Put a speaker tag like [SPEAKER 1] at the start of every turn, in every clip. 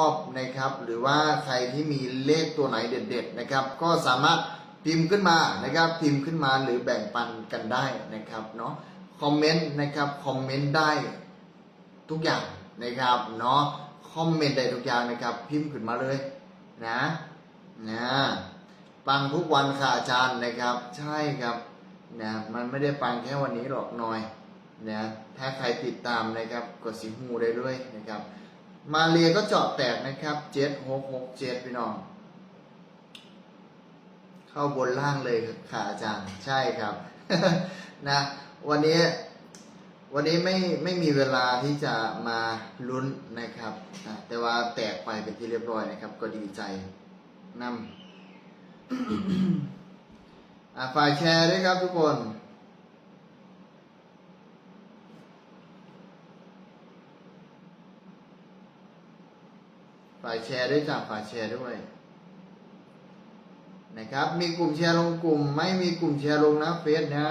[SPEAKER 1] ชอบนะครับหรือว่าใครที่มีเลขตัวไหนเด็ดๆนะครับก็สามารถพิมพ์ขึ้นมานะครับพิมพ์ขึ้นมาหรือแบ่งปันกันได้นะครับเนาะคอมเมนต์นะครับคอมเมนต์ได้ทุกอย่างนะครับเนาะคอมเมนต์ได้ทุกอย่างนะครับพิมพ์ขึ้นมาเลยนะนะปังทุกวันค่ะอาจารย์นะครับใช่ครับนะมันไม่ได้ปังแค่วันนี้หรอกหน่อยนะถ้าใครติดตามนะครับกดสีหูได้เลยนะครับ มาเรียก็เจาะแตกนะครับเจ็ดหกหกเจ็ดพี่น้อง เข้าบนล่างเลยค่ะอาจารย์ ใช่ครับนะวันนี้วันนี้ไม่ไม่มีเวลาที่จะมาลุ้นนะครับนะแต่ว่าแตกไปเป็นที่เรียบร้อยนะครับ ก็ดีใจนำอะฝ่ายแชร์ด้วยครับทุกคน ฝ่ายแชร์ด้วยจ้ะฝ่ายแชร์ด้วยนะครับ มีกลุ่มแชร์ลงกลุ่ม ไม่มีกลุ่มแชร์ลงนะเฟซนะ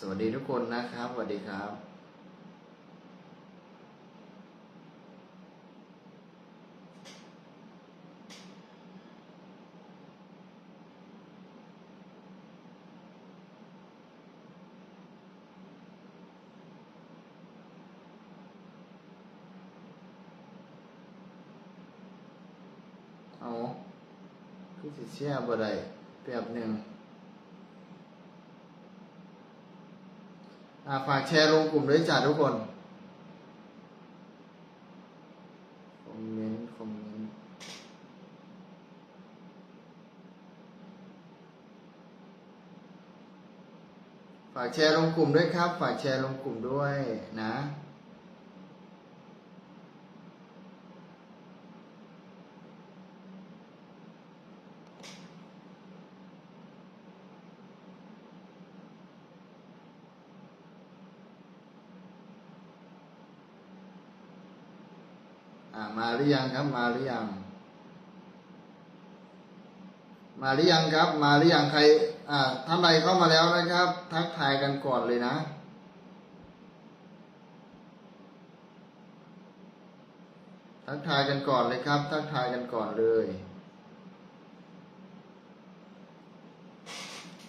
[SPEAKER 1] สวัสดีทุกคนนะครับ สวัสดีครับเอาคือสิเชียบ่ได้แป๊บหนึ่ง อ่า ฝากแชร์ลงกลุ่มด้วยจ้าทุกคนคอมเมนต์คอมเมนต์ฝากแชร์ลงกลุ่มด้วยครับ ฝากแชร์ลงกลุ่มด้วยนะ อ่ามาหรือยังครับ มาหรือยัง มาหรือยังครับ มาหรือยังใคร อ่าท่านใดเข้ามาแล้วนะครับ ทักทายกันก่อนเลยนะทักทายกันก่อนเลยครับ ทักทายกันก่อนเลย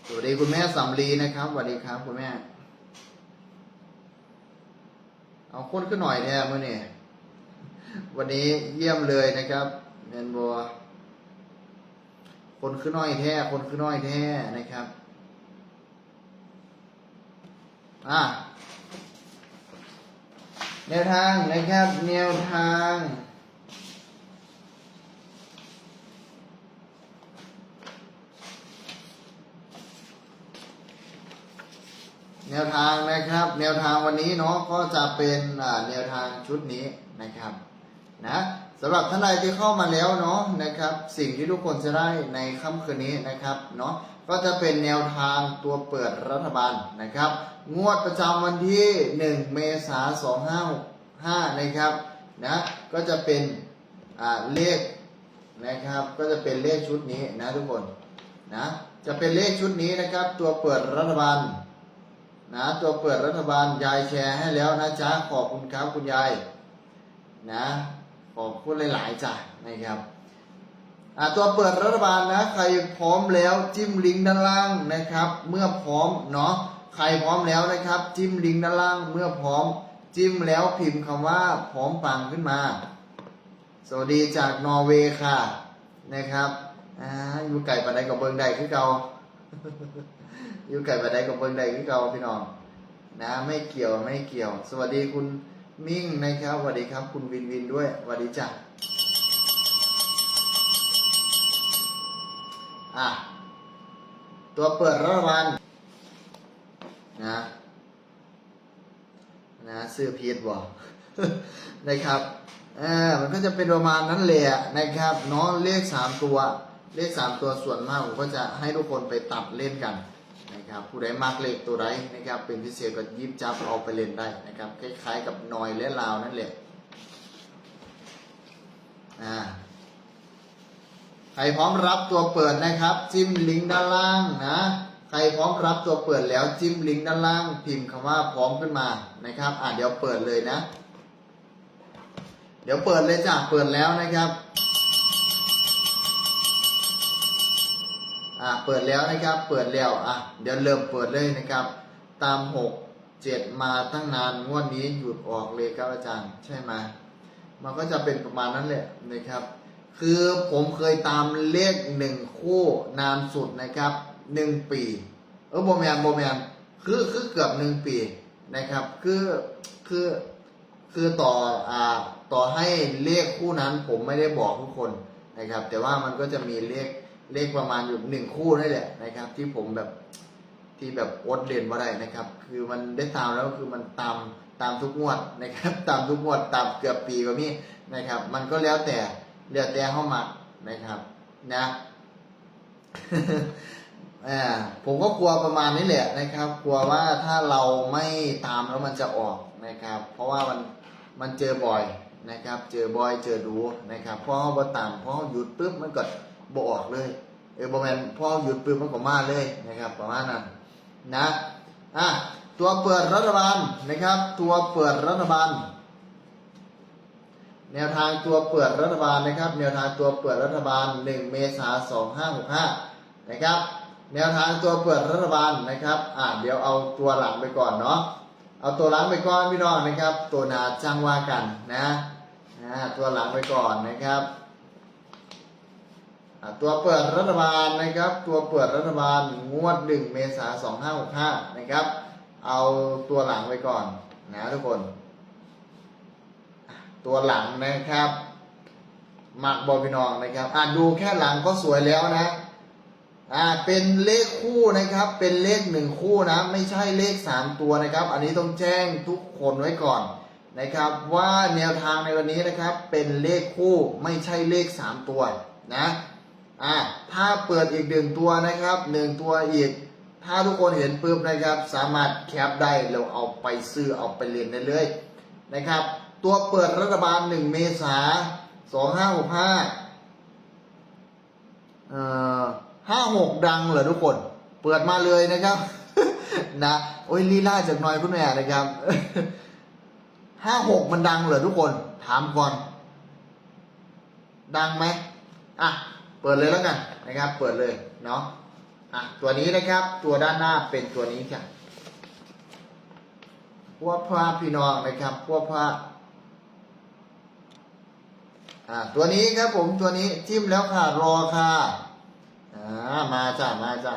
[SPEAKER 1] สวัสดีคุณแม่สำลีนะครับ สวัสดีครับคุณแม่ เอาคนขึ้นหน่อยแท้เมื่อนี่ย วันนี้เยี่ยมเลยนะครับแมนบัวคนขึ้นน้อยแท้ คนขึ้นน้อยแท้นะครับ อะแนวทางนะครับ แนวทางแนวทางนะครับ แนวทางวันนี้เนาะก็จะเป็นแนวทางชุดนี้นะครับ นะสำหรับท่านใดที่เข้ามาแล้วเนาะนะครับ สิ่งที่ทุกคนจะได้ในค่ำคืนนี้นะครับเนาะก็จะเป็นแนวทางตัวเปิดรัฐบาลนะครับ งวดประจำวันที่ 1 เมษายน2565นะครับนะก็จะเป็นเลขนะครับก็จะเป็นเลขชุดนี้นะทุกคนนะจะเป็นเลขชุดนี้นะครับ ตัวเปิดรัฐบาลนะตัวเปิดรัฐบาลยายแชร์ให้แล้วนะจ๊ะขอบคุณครับคุณยายนะ อบคุณหลายๆจ้ะนะครับตัวเปิดรัฐบาลนะใครพร้อมแล้วจิ้มลิงก์ด้านล่างนะครับ เมื่อพร้อมเนาะใครพร้อมแล้วนะครับ จิ้มลิงก์ด้านล่าง เมื่อพร้อมจิ้มแล้วพิมพ์คำว่าพร้อมปังขึ้นมา สวัสดีจากนอร์เวย์ค่ะนะครับอ่าอยู่ไก่ปันไดกับเบิงใดคือเก่าอยู่ไก่บันไดกับเบิงใดคือเก่าพี่น้องนะไม่เกี่ยวไม่เกี่ยว สวัสดีคุณ มิ่งนะครับสวัสดีครับ คุณวินวินด้วยสวัสดีจ้ะอะ ตัวเปิดรัฐบาลนะนะซื้อพีดบ่นะครับเออมันก็จะเป็นประมาณนั้นเลยอะนะครับเนาะเลขสามตัว เลขสามตัวส่วนมากผมก็จะให้ทุกคนไปตัดเล่นกัน นะครับผู้ใดมากเลขตัวใดนะครับเป็นพิเศษก็ยิบจับเอาไปเล่นได้นะครับคล้ายๆกับนอยและลาวนั่นแหละอ่าใครพร้อมรับตัวเปิดนะครับ จิ้มลิงก์ด้านล่างนะใครพร้อมรับตัวเปิดแล้วจิ้มลิงก์ด้านล่าง พิมพ์คำว่าพร้อมขึ้นมานะครับอ่าเดี๋ยวเปิดเลยนะ เดี๋ยวเปิดเลยจ้ะเปิดแล้วนะครับ อ่าเปิดแล้วนะครับ เปิดแล้วอะเดี๋ยวเริ่มเปิดเลยนะครับ ตามหกเจ็ดมาตั้งนานงวดนี้หยุดออกเลยครับอาจารย์ใช่ไหมมันก็จะเป็นประมาณนั้นแหละนะครับ คือผมเคยตามเลขหนึ่งคู่นานสุดนะครับหนึ่งปี เออโบแมนโบแมนคือคือเกือบหนึ่งปีนะครับ คือคือคือต่ออ่าต่อให้เลขคู่นั้นผมไม่ได้บอกทุกคนนะครับ แต่ว่ามันก็จะมีเลข เลขประมาณอยู่หนึ่งคู่นี่แหละนะครับ ที่ผมแบบที่แบบอดเด่นมาได้นะครับ คือมันได้ตามแล้วคือมันตามตามทุกงวดนะครับ ตามทุกงวดตามเกือบปีก็มีนะครับ มันก็แล้วแต่เดี๋ยวแต่เข้ามานะครับนะอ่าผมก็กลัวประมาณนี้แหละนะครับ กลัวว่าถ้าเราไม่ตามแล้วมันจะออกนะครับ เพราะว่ามันมันเจอบ่อยนะครับ เจอบ่อยเจอดูนะครับพอเขาตามพอเขาหยุดปุ๊บมันก็ บออกเลย เออบอแมนพ่อหยุดปุ๊บมันก็มาเลยนะครับประมาณนั้นนะอะตัวเปิดรัฐบาลนะครับ ตัวเปิดรัฐบาล แนวทางตัวเปิดรัฐบาลนะครับ แนวทางตัวเปิดรัฐบาล 1 เมษายน2565 นะครับ แนวทางตัวเปิดรัฐบาลนะครับอ่าเดี๋ยวเอาตัวหลังไปก่อนเนาะเอาตัวหลังไปก่อนพี่น้องนะครับ ตัวนาจ้างว่ากันนะอ่าตัวหลังไปก่อนนะครับ ตัวเปิดรัฐบาลนะครับ ตัวเปิดรัฐบาลงวด 1 เมษายน2565 นะครับ เอาตัวหลังไปก่อนนะทุกคน ตัวหลังนะครับมักบอพี่น้องนะครับ อ่าดูแค่หลังก็สวยแล้วนะ อ่า เป็นเลขคู่นะครับ เป็นเลขหนึ่งคู่นะ ไม่ใช่เลขสามตัวนะครับ อันนี้ต้องแจ้งทุกคนไว้ก่อนนะครับ ว่าแนวทางในวันนี้นะครับ เป็นเลขคู่ไม่ใช่เลขสามตัวนะ อ่าถ้าเปิดอีกหนึ่งตัวนะครับหนึ่งตัวอีก ถ้าทุกคนเห็นปุ๊บนะครับ สามารถแคปได้เราเอาไปซื้อเอาไปเรียนได้เลยนะครับ ตัวเปิดรัฐบาล 1 เมษา2565เอ่อ56 ดังเหรอทุกคน เปิดมาเลยนะครับ นะโอ้ยลีลาจากน่อยคุณแม่นะครับ56มันดังเหรอทุกคน ถามก่อน ดังไหมอะ เปิดเลยแล้วกันนะครับ เปิดเลยเนาะอะตัวนี้นะครับ ตัวด้านหน้าเป็นตัวนี้ค่ะพวกพระพี่น้องนะครับพวกพระอ่าตัวนี้ครับผมตัวนี้จิ้มแล้วค่ะรอค่ะอ่ามาจ้ามาจ้า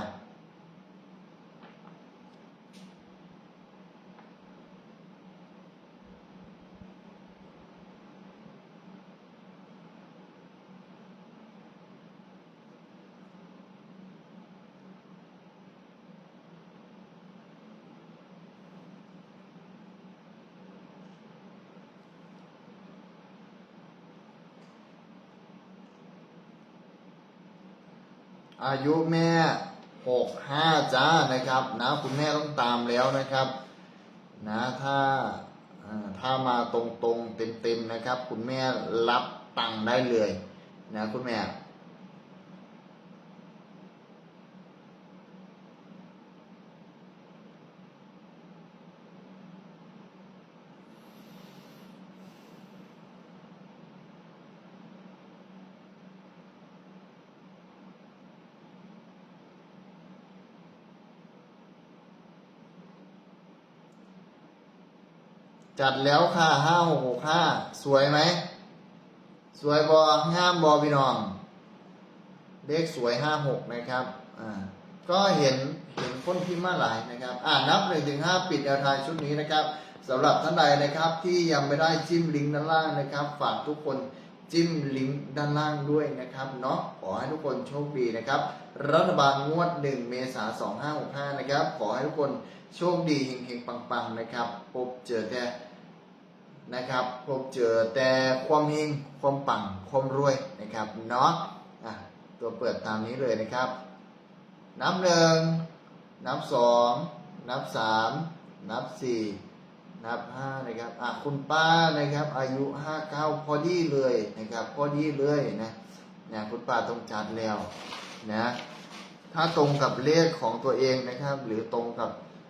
[SPEAKER 1] อายุแม่หกห้าจ้านะครับนะคุณแม่ต้องตามแล้วนะครับนะถ้าถ้ามาตรงๆเต็มๆนะครับ คุณแม่รับตังค์ได้เลยนะคุณแม่ จัดแล้วค่ะห้าหกหกห้าสวยไหม สวยบอห้ามบอพี่น้อง เลขสวยห้าหกนะครับ อ่า ก็เห็นเห็นคนพิมพ์มาหลายนะครับ อ่านับหนึ่งถึงห้าปิดแนวทางชุดนี้นะครับสำหรับท่านใดนะครับที่ยังไม่ได้จิ้มลิงก์ด้านล่างนะครับ ฝากทุกคนจิ้มลิงก์ด้านล่างด้วยนะครับเนาะขอให้ทุกคนโชคดีนะครับ รัฐบาลงวด 1 เมษายน2565 นะครับ ขอให้ทุกคนโชคดีเฮงๆ ปังๆ นะครับ พบเจอแต่ นะครับพบเจอแต่ความเฮงความปังความรวยนะครับเนาะอะตัวเปิดตามนี้เลยนะครับ นับหนึ่งนับสองนับสามนับสี่นับห้านะครับอะคุณป้านะครับ อายุห้าเก้าพอดีเลยนะครับพอดีเลยนะนะคุณป้าต้องจัดแล้วนะถ้าตรงกับเลขของตัวเองนะครับ หรือตรงกับ